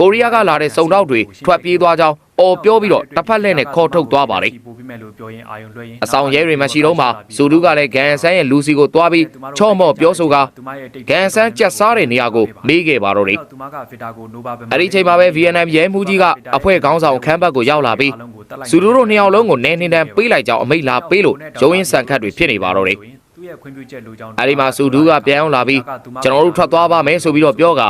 ကိုရီးယားကလာတဲ့စုံတောက်တွေထွက်ပြေးသွားကြောင်းအော်ပြောပြီးတော့တစ်ဖက်လက်နဲ့ခေါ်ထုတ်သွားပါလေပို့ပြီးမဲ့လို့ပြောရင်အာယုံလွှဲရင်အဆောင်ရဲတွေမရှိတော့မှစူရူကလည်းကန်ဆန်းရဲ့လူစီကိုသွားပြီးချော့မော့ပြောဆိုကကန်ဆန်းကြက်စားတဲ့နေရာကိုမေးခဲ့ပါတော့လေသူမကဖီတာကိုနိုဘာပဲအဲ့ဒီချိန်မှာပဲ VNM ရဲမှုကြီးကအဖွဲခေါင်းဆောင်ခန်းဘက်ကိုရောက်လာပြီးစူလူတို့နှစ်ယောက်လုံးကိုနင်းနေတန်းပေးလိုက်ကြောင်းအမိတ်လာပေးလို့ရုံးရင်ဆန်ခတ်တွေဖြစ်နေပါတော့တယ် သူ့ရဲ့ခွင့်ပြုချက်လိုကြောင်းအဲ့ဒီမှာစူဒူးကပြန်အောင်လာပြီးကျွန်တော်တို့ထွက်သွားပါမယ်ဆိုပြီးတော့ပြောက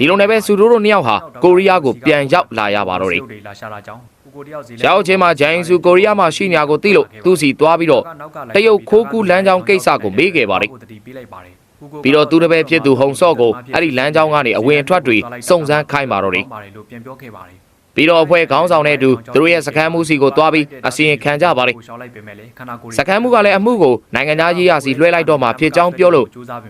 ဒီလိုနဲ့ပဲစူဒူးတို့နှစ်ယောက်ဟာကိုရီးယားကိုပြန်ရောက်လာရပါတော့တယ်လာရှာလာကြောင်းကိုကိုတယောက်စီရောက်ချင်းမှာဂျိုင်းဆူကိုရီးယားမှာရှိနေရကိုသိလို့သူ့စီသွားပြီးတော့တရုတ်ခိုးကူးလမ်းကြောင်းကိစ္စကိုမေးခဲ့ပါတယ်ပေးလိုက်ပါတယ်ပြီးတော့သူတစ်ပည့်ဖြစ်သူဟုံစော့ကိုအဲ့ဒီလမ်းကြောင်းကနေအဝင်အထွက်တွေစုံစမ်းခိုင်းပါတော့တယ်လို့ ပြန်ပြောခဲ့ပါတယ်ပြီးတော့အဖွဲ့ခေါင်းဆောင်နဲ့အတူသူတို့ရဲ့စခန်းမှုစီကိုတွားပြီးအစီရင်ခံကြပါတယ်ရှောင်းလိုက်ပေမဲ့လေခန္ဓာကိုယ်စခန်းမှုကလည်းအမှုကိုနိုင်ငံသားရေးရစီလွှဲလိုက်တော့မှဖြစ်ကြောင်းပြောလို့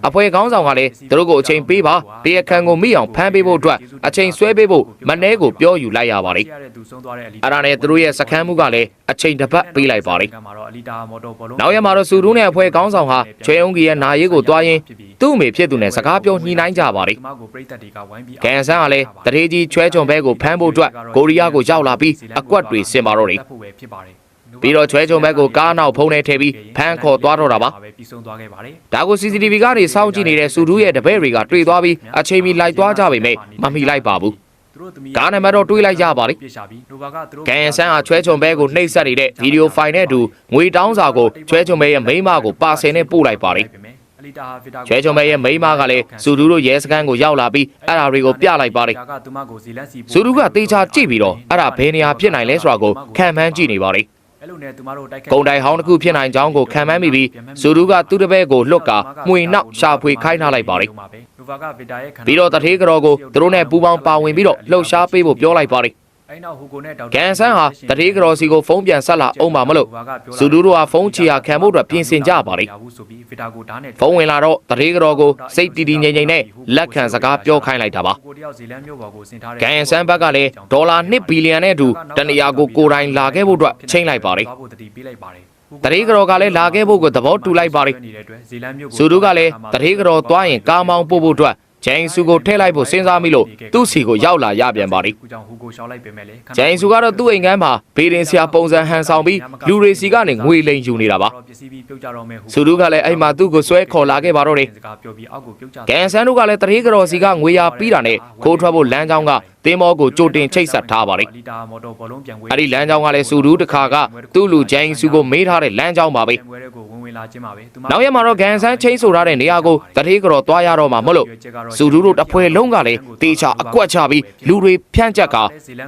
အဖွဲ့ခေါင်းဆောင်ကလည်းသူတို့ကိုအချိန်ပေးပါတရားခံကိုမိအောင်ဖမ်းပေးဖို့အတွက်အချိန်ဆွဲပေးဖို့မနှဲကိုပြောယူလိုက်ရပါတယ်ရတဲ့သူဆုံးသွားတဲ့အလီအဲ့ဒါနဲ့သူတို့ရဲ့စခန်းမှုကလည်းအချိန်တစ်ပတ်ပေးလိုက်ပါတယ်မှာတော့အလီတာမော်တော်ဘောလုံးနောက်ရက်မှာတော့စူဒူးနဲ့အဖွဲ့ခေါင်းဆောင်ဟာချွေအုံးကြီးရဲ့နာရေးကိုတွားရင်းသူ့အမေဖြစ်သူနဲ့စကားပြောညှိနှိုင်းကြပါတယ်ဒီမကိုပရိသတ်တွေကဝိုင်းပြီးကန်ဆန်းကလည်းတရေကြီးချွဲချုံဘဲကိုဖမ်းဖို့အတွက်ကိုရီးယားကိုရောက်လာပြီးအကွက်တွေဆင်ပါတော့တယ်ဖို့ပဲဖြစ်ပါတယ်ပြီးတော့ချွဲချုံဘက်ကိုကားနောက်ဖုံးထဲထည့်ပြီးဖမ်းခေါ်သွားတော့တာပါပဲပြီးဆုံးသွားခဲ့ပါတယ်ဒါကို CCTV ကနေစောင့်ကြည့်နေတဲ့စူဒူးရဲ့တပည့်တွေကတွေ့သွားပြီးအချိန်မီလိုက်သွားကြပေမဲ့မမီလိုက်ပါဘူးသူတို့သမီးကားနံပါတ်တော့တွေးလိုက်ကြပါလိမ့်ပြရှာပြီးနိုဗာကသူတို့ကန်ဆန်းဟာချွဲချုံဘဲကိုနှိပ်စက်နေတဲ့ဗီဒီယိုဖိုင်နဲ့အတူငွေတောင်းစာကိုချွဲချုံဘဲရဲ့မိန်းမကိုပါဆယ်နဲ့ပို့လိုက်ပါတယ်အလီ တာဟာဗီတာချွဲချုံဘဲရဲ့မိန်းမကလည်းစူဒူးတို့ရဲစခန်းကိုရောက်လာပြီးအဲ့ဒါတွေကိုပြလိုက်ပါတယ်ဒါကသူမကိုဇီလန်စီစူဒူးကတေချာကြည့်ပြီးတော့အဲ့ဒါဘယ်နေရာဖြစ်နိုင်လဲဆိုတာကိုခံမှန်းကြည့်နေပါတယ်အဲ့လိုနဲ့သူမတို့တိုက်ခိုက်ကုံတိုင်ဟောင်းတစ်ခုဖြစ်နိုင်ကြောင်းကိုခံမှန်းမိပြီးစူဒူးကသူ့တပည့်ကိုလွတ်ကာမှွေနောက်ရှာဖွေခိုင်းထားလိုက်ပါတယ်နိုဗာကဗီတာရဲ့ခန္ဓာပြီးတော့တထေးကြော်ကိုသူတို့နဲ့ပူးပေါင်းပါဝင်ပြီးတော့လှုပ်ရှားပေးဖို့ပြောလိုက်ပါတယ်အဲ့နော က်ဟူကိုနဲ့ဒေါက်ကန်ဆန်းဟာတထေးကြော်စီကိုဖုန်းပြန်ဆက်လာအောင်ပါမလို့စူဒူးတို့ဟာဖုန်းချီယာခံဖို့အတွက်ပြင်ဆင်ကြပါတယ်ဆိုပြီးဗီတာကိုဓာတ်နဲ့ဖုန်းဝင်လာတော့တထေးကြော်ကိုစိတ်တည်တည်ငြိမ်ငြိမ်နဲ့လက်ခံစကားပြောခိုင်းလိုက်တာပါကိုတယောက်ဇီလန်မျိုးပေါ်ကိုဆင်ထားတဲ့ကန်ဆန်းဘက်ကလည်းဒေါ်လာ1ဘီလီယံနဲ့အတူတနေရာကိုကိုယ်တိုင်လာခဲ့ဖို့အတွက်ချိန်လိုက်ပါတယ်သွားဖို့တတိပေးလိုက်ပါတယ်တထေးကြော်ကလည်းလာခဲ့ဖို့ကိုသဘောတူလိုက်ပါတယ်နေတဲ့အတွက်ဇီလန်မျိုးကိုစူဒူးကလည်းတထေးကြော်သွားရင်ကားမောင်းပို့ဖို့အတွက် ဂျိန်ဆူကိုထည့်လိုက်ဖို့စဉ်းစားမိလို့သူ့စီကိုရောက်လာရပြန်ပါတယ်ခုကြောင့်ဟူကိုရှောင်းလိုက်ပေမဲ့လေဂျိန်ဆူကတော့သူ့အိမ်ကမ်းမှာဘေးရင်ဆရာပုံစံဟန်ဆောင်ပြီးလူတွေစီကနေငွေလိန်ယူနေတာပါပစ္စည်းပြီးပြုတ်ကြတော့မယ်ဟူစူဒူးကလည်းအိမ်မှာသူ့ကိုဆွဲခေါ်လာခဲ့ပါတော့တယ်စကားပြောပြီးအောက်ကိုပြုတ်ကြကန်ဆန်းတို့ကလည်းတရေကြော်စီကငွေရပြီးတာနဲ့ခိုးထွက်ဖို့လမ်းကြောင်းက တင်းမောကိုကြိုတင်ချိတ်ဆက်ထားပါတယ်လီတာမော်တော်ဘောလုံးပြန်ဝဲအဲ့ဒီလမ်းကြောင်းကလည်းစူဒူးတစ်ခါကသူ့လူဂျိန်ဆူကိုမေးထားတဲ့လမ်းကြောင်းပါပဲဝဲတဲ့ကိုဝင်ဝင်လာခြင်းပါပဲသူမနောက်ရက်မှာတော့ကန်ဆန်းချင်းဆိုထားတဲ့နေရာကိုတရေကြော်သွားရတော့မှာမဟုတ်လို့စူဒူးတို့တစ်ဖွဲလုံးကလည်းတေချာအကွက်ချပြီးလူတွေဖြန့်ချက်က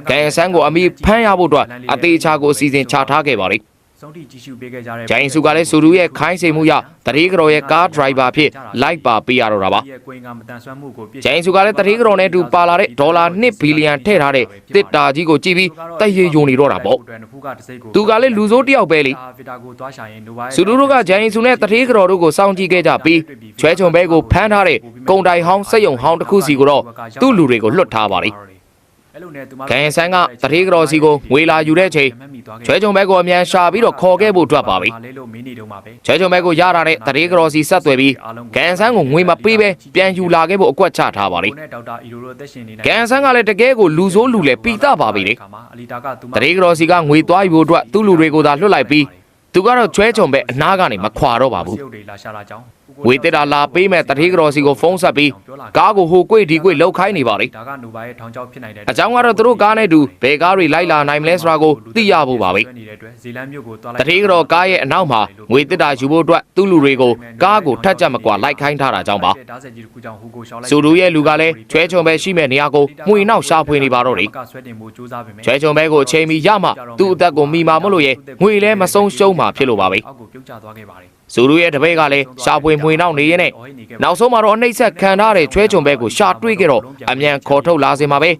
ကန်ဆန်းကိုအမိဖမ်းရဖို့အတွက်အသေးချာကိုအစီအစဉ်ချထားခဲ့ပါလိမ့် ဆုံးထိကြီးစုပေးခဲ့ကြတဲ့ဂျိုင်းစုကလည်းစူဒူရဲ့ခိုင်းစေမှုရတတိကတော်ရဲ့ကားဒရိုင်ဘာဖြစ်လိုက်ပါပေးရတော့တာပါရဲ့ကွင်းကမတန်ဆွမ်းမှုကိုဂျိုင်းစုကလည်းတတိကတော်နဲ့အတူပါလာတဲ့ဒေါ်လာ1ဘီလီယံထည့်ထားတဲ့တစ်တာကြီးကိုကြည့်ပြီးတည့်ရယုံနေတော့တာပေါ့သူကလည်းလူဆိုးတယောက်ပဲလေဗီတာကိုသွားရှာရင်နိုဘိုင်းစူဒူတို့ကဂျိုင်းစုနဲ့တတိကတော်တို့ကိုစောင့်ကြည့်ခဲ့ကြပြီးချွဲချုံဘဲကိုဖမ်းထားတဲ့ကုံတိုင်ဟောင်းစက်ယုံဟောင်းတစ်ခုစီကိုတော့သူ့လူတွေကိုလွတ်ထားပါလိမ့် အဲ့လိုနဲ့သူမကန်ဆန်းကတတိကတော်စီကိုငွေလာယူတဲ့ချိန်ချွဲချုံဘဲကိုအမြန်ရှာပြီးတော့ခေါ်ခဲ့ဖို့အတွက်ပါပဲလဲလို့မင်းနေတော့မှာပဲချဲချုံဘဲကိုရတာတဲ့တရေကတော်စီဆက်သွယ်ပြီးကန်ဆန်းကိုငွေမပေးပဲပြန်ယူလာခဲ့ဖို့အကွက်ချထားပါလိမ့်နဲ့ဒေါက်တာအီရိုတို့အသက်ရှင်နေကန်ဆန်းကလည်းတကယ်ကိုလူဆိုးလူလဲပီတာပါပြီလေအလီတာကသူမတရေကတော်စီကငွေသွားယူဖို့အတွက်သူ့လူတွေကိုသာလွှတ်လိုက်ပြီးသူကတော့ချွဲချုံပဲအနားကနေမခွာတော့ပါဘူးရုပ်တွေလာရှာလာကြောင်းဝေတက်တာလာပေးမဲ့တရေကတော်စီကိုဖုန်းဆက်ပြီးကားကိုဟိုကွေ့ဒီကွေ့လောက်ခိုင်းနေပါလေဒါကနိုဘိုင်းရဲ့ထောင်ချောက်ဖြစ်နိုင်တဲ့အကြောင်းကတော့သူတို့ကားနဲ့တူဘယ်ကားတွေလိုက်လာနိုင်မလဲဆိုတာကိုသိရဖို့ပါပဲနေတဲ့အတွက်ဇီလန်မြို့ကိုတွားတလိုက်ရေကတော်ကားရဲ့အနောက်မှာငွေတက်တာယူဖို့အတွက်သူ့လူတွေကိုကားကိုထက်ကြမကွာလိုက်ခိုင်းထားတာကြောင့်ပါဓာတ်ဆက်ကြီးတစ်ခုကြောင့်ဟူကိုရှောင်းလိုက်စူဒူရဲ့လူကလည်းချွဲချုံပဲရှိမဲ့နေရာကိုမှွေနောက်ရှာဖွေနေပါတော့လေကဆွဲတင်မှုစူးစမ်းပေမဲ့ချွဲချုံဘဲကိုအချိန်မီရမှသူ့အသက်ကိုမိမာမလို့ရဲ့ငွေလဲမဆုံးရှုံးမှာဖြစ်လို့ပါပဲအောက်ကိုပြုတ်ကျသွားခဲ့ပါတယ်ဇူလူရဲ့တပည့်ကလည်းရှာဖွေမှွေနောက်နေရင်းနဲ့နောက်ဆုံးမှာတော့အနှိမ့်ဆက်ခံထားတဲ့ချွဲချုံဘဲကိုရှာတွေ့ခဲ့တော့အမြန်ခေါ်ထုတ်လာစင်ပါပဲ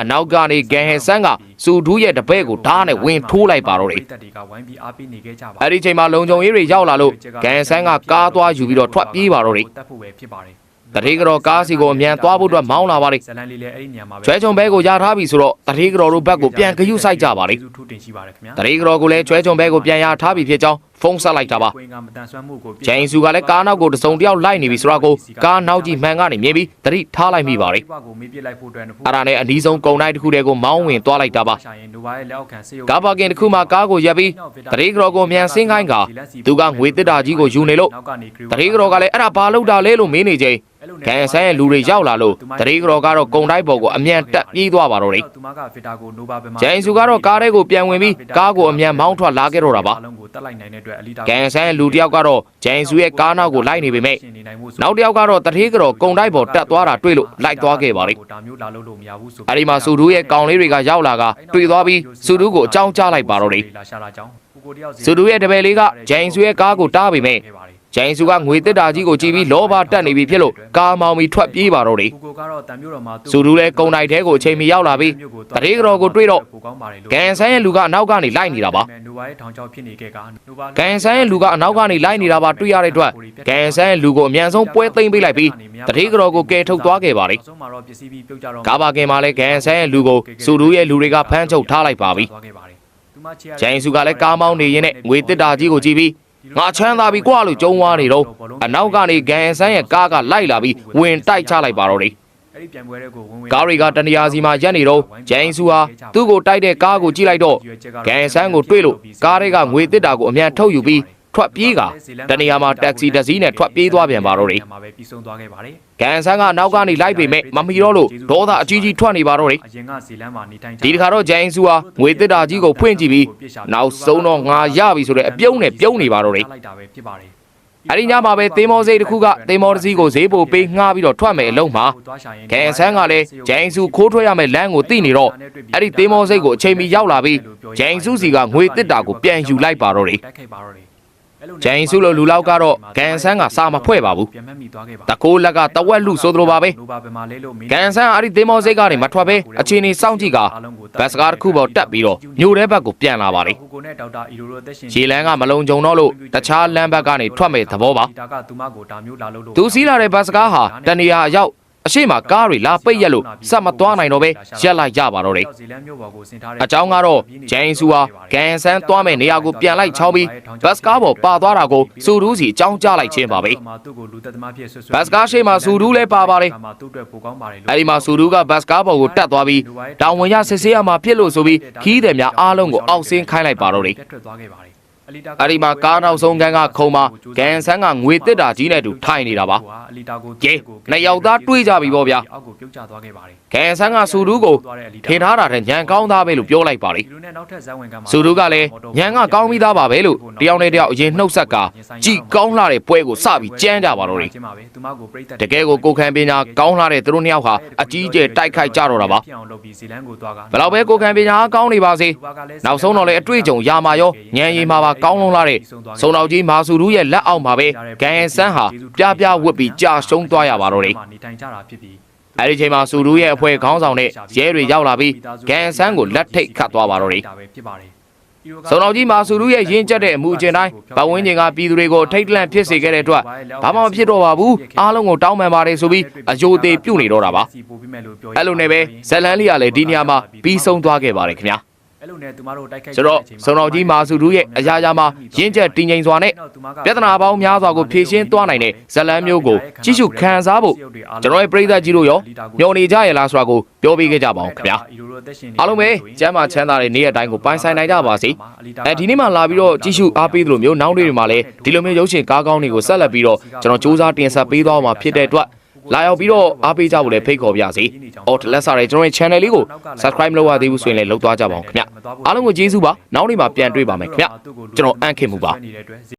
အနောက်ကနေဂန်ဟန်ဆန်းကစူဒူးရဲ့တပည့်ကိုဓာတ်နဲ့ဝင်ထိုးလိုက်ပါတော့တယ်တက်တွေကဝိုင်းပြီးအားပေးနေခဲ့ကြပါအဲ့ဒီချိန်မှာလုံခြုံရေးတွေရောက်လာလို့ဂန်ဟန်ဆန်းကကားသွားယူပြီးတော့ထွက်ပြေးပါတော့တယ်တက်ဖို့ပဲဖြစ်ပါတယ်တတိကတော့ကားစီကိုအမြန်သွားဖို့အတွက်မောင်းလာပါလေဇလန်လေးလည်းအဲ့ဒီနေရာမှာပဲချွဲချုံဘဲကိုရထားပြီဆိုတော့တတိကတော့တို့ဘက်ကိုပြန်ဂယုစိုက်ကြပါလေကျေးဇူးထူးတင်ရှိပါတယ်ခင်ဗျာတတိကတော့ကိုလည်းချွဲချုံဘဲကိုပြန်ရထားပြီဖြစ်ကြောင်း ဖုန်းဆက်လိုက်တာပါကွင်းကမတန်ဆွမ်းမှုကိုဂျိန်စုကလည်းကားနောက်ကိုတစုံတစ်ယောက်လိုက်နေပြီဆိုတာကိုကားနောက်ကြီးမှန်ကနေမြင်ပြီးတတိထားလိုက်မိပါလေကိုမေးပြလိုက်ဖို့အတွက်အဲ့ဒါနဲ့အနီးဆုံးကုံတိုင်းတစ်ခုတည်းကိုမောင်းဝင်သွားလိုက်တာပါရှာရင်နိုဘိုင်းရဲ့လက်အောက်ခံစေယုံကားပါကင်တစ်ခုမှာကားကိုရပ်ပြီးတတိကတော်ကိုမြန်ဆင်းခိုင်းကသူကငွေတစ်တာကြီးကိုယူနေလို့နောက်ကနေတတိကတော်ကလည်းအဲ့ဒါဘာလုပ်တာလဲလို့မင်းနေချိန် ကန်ဆန်းရဲ့လူတွေရောက်လာလို့တတိကတော်ကတော့ကုံတိုင်းပေါ်ကိုအမြန်တက်ပြေးသွားပါတော့တယ်သူမကဗီတာကိုနိုဘာဘယ်မှာဂျိန်စုကတော့ကားထဲကိုပြန်ဝင်ပြီးကားကိုအမြန်မောင်းထွက်လာခဲ့တော့တာပါအလုံးကိုတက်လိုက်နိုင်တဲ့အတွက်အလီတာကန်ဆန်းရဲ့လူတစ်ယောက်ကတော့ဂျိန်စုရဲ့ကားနောက်ကိုလိုက်နေပေမဲ့နောက်တစ်ယောက်ကတော့တတိကတော်ကုံတိုင်းပေါ်တက်သွားတာတွေ့လို့လိုက်သွားခဲ့ပါလေဒါမျိုးလာလို့လို့မရဘူးဆိုအဲ့ဒီမှာစူဒူးရဲ့ကောင်လေးတွေကရောက်လာကတွေ့သွားပြီးစူဒူးကိုအကြောင်းကြားလိုက်ပါတော့တယ်လာရှာလာကြောင်းကိုကိုတယောက်စီစူဒူးရဲ့တပည့်လေးကဂျိန်စုရဲ့ကားကိုတားပေမဲ့ ဂျိုင်းစုကငွေတစ်တာကြီးကိုကြည့်ပြီးလောဘတက်နေပြီဖြစ်လို့ကားမောင်းပြီးထွက်ပြေးပါတော့တယ်ကိုကိုကတော့တန်မျိုးတော်မှာစူတူလည်းကုံနိုင်ထဲကိုအချိန်မီရောက်လာပြီးတရေကတော်ကိုတွေ့တော့ကိုကောင်းပါတယ်လို့ကန်ဆန်းရဲ့လူကအနောက်ကနေလိုက်နေတာပါနိုဘာရဲ့ထောင်ချောက်ဖြစ်နေခဲ့ကနိုဘာကန်ဆန်းရဲ့လူကအနောက်ကနေလိုက်နေတာပါတွေ့ရတဲ့အတွက်ကန်ဆန်းရဲ့လူကိုအမြန်ဆုံးပွဲသိမ်းပေးလိုက်ပြီးတရေကတော်ကိုကယ်ထုတ်သွားခဲ့ပါတယ်နောက်ဆုံးမှာတော့ပစ္စည်းပြီးပြုတ်ကြတော့ကာဘာကင်မှာလည်းကန်ဆန်းရဲ့လူကိုစူတူရဲ့လူတွေကဖမ်းချုပ်ထားလိုက်ပါပြီသွားခဲ့ပါတယ်သူမချီရဂျိုင်းစုကလည်းကားမောင်းနေရင်းနဲ့ငွေတစ်တာကြီးကိုကြည့်ပြီး ငါချမ်းသာပြီကွာလို့ကြုံဝါနေတော့အနောက်ကနေကန်ဆန်းရဲ့ကားကလိုက်လာပြီးဝင်တိုက်ချလိုက်ပါတော့တယ်အဲ့ဒီပြန်ပွဲတွေကိုဝင်ဝင်ကားတွေကတနေရာစီမှာရက်နေတော့ဂျိုင်းစုဟာသူ့ကိုတိုက်တဲ့ကားကိုကြည့်လိုက်တော့ကန်ဆန်းကိုတွေ့လို့ကားတွေကငွေတစ်တာကိုအမြန်ထုတ်ယူပြီး ထွက်ပြေးကတနေရာမှာတက္ကစီတစ်စီးနဲ့ထွက်ပြေးသွားပြန်ပါတော့တယ်မှာပဲပြီးဆုံးသွားခဲ့ပါတယ်ကန်ဆန်းကနောက်ကနေလိုက်ပေမဲ့မမီတော့လို့ဒေါသအကြီးကြီးထွက်နေပါတော့တယ်အရင်ကဇီလန်မှာနေထိုင်ကြဒီတစ်ခါတော့ဂျိုင်းစုဟာငွေတစ်တာကြီးကိုဖွင့်ကြည့်ပြီးနောက်ဆုံးတော့ငါရပြီဆိုတဲ့အပြုံးနဲ့ပြုံးနေပါတော့တယ်လိုက်တာပဲဖြစ်ပါတယ်အဲ့ဒီညမှာပဲသေမောစိတ်တစ်ခုကသေမောတစ်စီးကိုဈေးပိုပေးငှားပြီးတော့ထွက်မယ်အလုံးမှာကန်ဆန်းကလည်းဂျိုင်းစုခိုးထွက်ရမယ်လမ်းကိုသိနေတော့အဲ့ဒီသေမောစိတ်ကိုအချိန်မီရောက်လာပြီးဂျိုင်းစုစီကငွေတစ်တာကိုပြန်ယူလိုက်ပါတော့တယ်တိုက်ခိုက်ပါတော့တယ် ဂျိုင်းစုလိုလူလောက်ကတော့ကန်ဆန်းကစာမဖွဲ့ပါဘူးပြန်မှတ်မိသွားခဲ့ပါတကိုးလက်ကတဝက်လူဆိုသလိုပါပဲနိုဘာဘယ်မှာလဲလို့မေးကန်ဆန်းအဲ့ဒီသေမောစိတ်ကနေမထွက်ပဲအချိန်ကြီးစောင့်ကြည့်ကဘတ်စကားတစ်ခုပေါ်တက်ပြီးတော့မြို့ထဲဘက်ကိုပြန်လာပါလေဟိုကိုနဲ့ဒေါက်တာအီရိုတို့အသက်ရှင်ရေလန်းကမလုံခြုံတော့လို့တခြားလမ်းဘက်ကနေထွက်မဲ့သဘောပါဒါကသူမကိုဒါမျိုးလာလို့လို့သူစီးလာတဲ့ဘတ်စကားဟာတနေရာအရောက် အရှိမကားတွေလာပိတ်ရက်လို့စက်မသွားနိုင်တော့ပဲရက်လိုက်ရပါတော့တယ်ဇီလန်မျိုးပေါ်ကိုဆင်ထားတဲ့အကြောင်းကတော့ဂျိုင်းစုဟာကန်ဆန်းသွားမဲ့နေရာကိုပြန်လိုက်ချောင်းပြီးဘတ်စကားပေါ်ပါသွားတာကိုစူရူးစီအကြောင်းကြားလိုက်ခြင်းပါပဲသူ့ကိုလူသက်သမားဖြစ်ဆွဆွဘတ်စကားရှိမှစူရူးလည်းပါပါတယ်သူ့အတွက်ပိုကောင်းပါတယ်လို့အဲဒီမှာစူရူးကဘတ်စကားပေါ်ကိုတက်သွားပြီးတောင်ဝင်ရစစ်ဆေးရမှာဖြစ်လို့ဆိုပြီးခီးသည်များအားလုံးကိုအောက်ဆင်းခိုင်းလိုက်ပါတော့တယ် ပြတ်ထွက်သွားခဲ့ပါတယ်အလီတာအဲဒီမှာကားနောက်ဆုံးကန်းကခုံမှာကန်ဆန်းကငွေတစ်တာကြီးနဲ့တူထိုင်နေတာပါအလီတာကိုကဲနှစ်ယောက်သားတွေးကြပြီပေါ့ဗျာအောက်ကိုပြုတ်ကျသွားခဲ့ပါတယ်ကန်ဆန်းကစူရူးကိုထင်ထားတာတဲ့ညံကောင်းသားပဲလို့ပြောလိုက်ပါလေဒီလိုနဲ့နောက်ထပ်ဇာဝင်ကမှာစူရူးကလည်းညံကကောင်းပြီးသားပါပဲလို့တယောက်နဲ့တယောက်အရင်နှုတ်ဆက်ကကြည်ကောင်းလာတဲ့ပွဲကိုစပြီးကြမ်းကြပါတော့တယ်ချင်းပါပဲသူမကိုပြိတ္တတကယ်ကိုကိုခံပညာကောင်းလာတဲ့သူတို့နှစ်ယောက်ဟာအကြီးအကျယ်တိုက်ခိုက်ကြတော့တာပါဖြစ်အောင်လုပ်ပြီးဇီလန်ကိုသွားကဘယ်တော့ပဲကိုခံပညာအားကောင်းနေပါစေနောက်ဆုံးတော့လေအတွေ့အကြုံရမှာရောညံရီမှာပါကောင်းလုံးလာတဲ့စုံတော်ကြီးမာဆူရူးရဲ့လက်အောက်မှာပဲကန်ဆန်းဟာပြပြဝတ်ပြီးကြာရှုံးသွားရပါတော့တယ်နေထိုင်ကြတာဖြစ်ပြီးအဲဒီချိန်မှာဆူရူးရဲ့အဖွဲ့ခေါင်းဆောင်နဲ့ရဲတွေရောက်လာပြီးကန်ဆန်းကိုလက်ထိတ်ခတ်သွားပါတော့တယ်ဒါပဲဖြစ်ပါတယ်စုံတော်ကြီးမာဆူရူးရဲ့ရင်းကျက်တဲ့အမှုအကျင့်တိုင်းပတ်ဝန်းကျင်ကပြည်သူတွေကိုထိတ်လန့်ဖြစ်စေခဲ့တဲ့အတွက်ဘာမှမဖြစ်တော့ပါဘူးအားလုံးကိုတောင်းပန်ပါတယ်ဆိုပြီးအယိုသေးပြုတ်နေတော့တာပါအဲ့လိုနဲ့ပဲဇလန်းလေးကလည်းဒီနေရာမှာပြီးဆုံးသွားခဲ့ပါတယ်ခင်ဗျာ အဲ့လိုနဲ့သူမတို့တိုက်ခိုက်ဆိုတော့စုံတော်ကြီးမာစုရူးရဲ့အရာရာမှာရင်းချက်တင်းငိမ်စွာနဲ့ပြဿနာပေါင်းများစွာကိုဖြေရှင်းသွားနိုင်တဲ့ဇလန်းမျိုးကိုကြီးစုခံစားဖို့ကျွန်တော်ရဲ့ပရိသတ်ကြီးတို့ရောမျှော်နေကြရလားဆိုတာကိုပြောပြခဲ့ကြပါအောင်ခင်ဗျာအားလုံးပဲကျမ်းမာချမ်းသာတဲ့နေ့ရက်တိုင်းကိုပိုင်ဆိုင်နိုင်ကြပါစေအဲဒီနေ့မှလာပြီးတော့ကြီးစုအားပေးသလိုမျိုးနောက်နေ့တွေမှာလည်းဒီလိုမျိုးရုပ်ရှင်ကားကောင်းတွေကိုဆက်လက်ပြီးတော့ကျွန်တော်စူးစမ်းတင်ဆက်ပေးသွားမှာဖြစ်တဲ့အတွက် လာရောက်ပြီးတော့အားပေးကြဖို့လည်းဖိတ်ခေါ်ပါရစေ။အော်တလက်စားတဲ့ကျွန်တော်ရဲ့ channel လေးကို subscribe လုပ်ရသေးဘူးဆိုရင်လည်းလုပ်သွားကြပါအောင်ခင်ဗျ။အားလုံးကိုကျေးဇူးပါ။နောက်နေ့မှာပြန်တွေ့ပါမယ်ခင်ဗျ။ကျွန်တော်အန့်ခင်မှုပါ။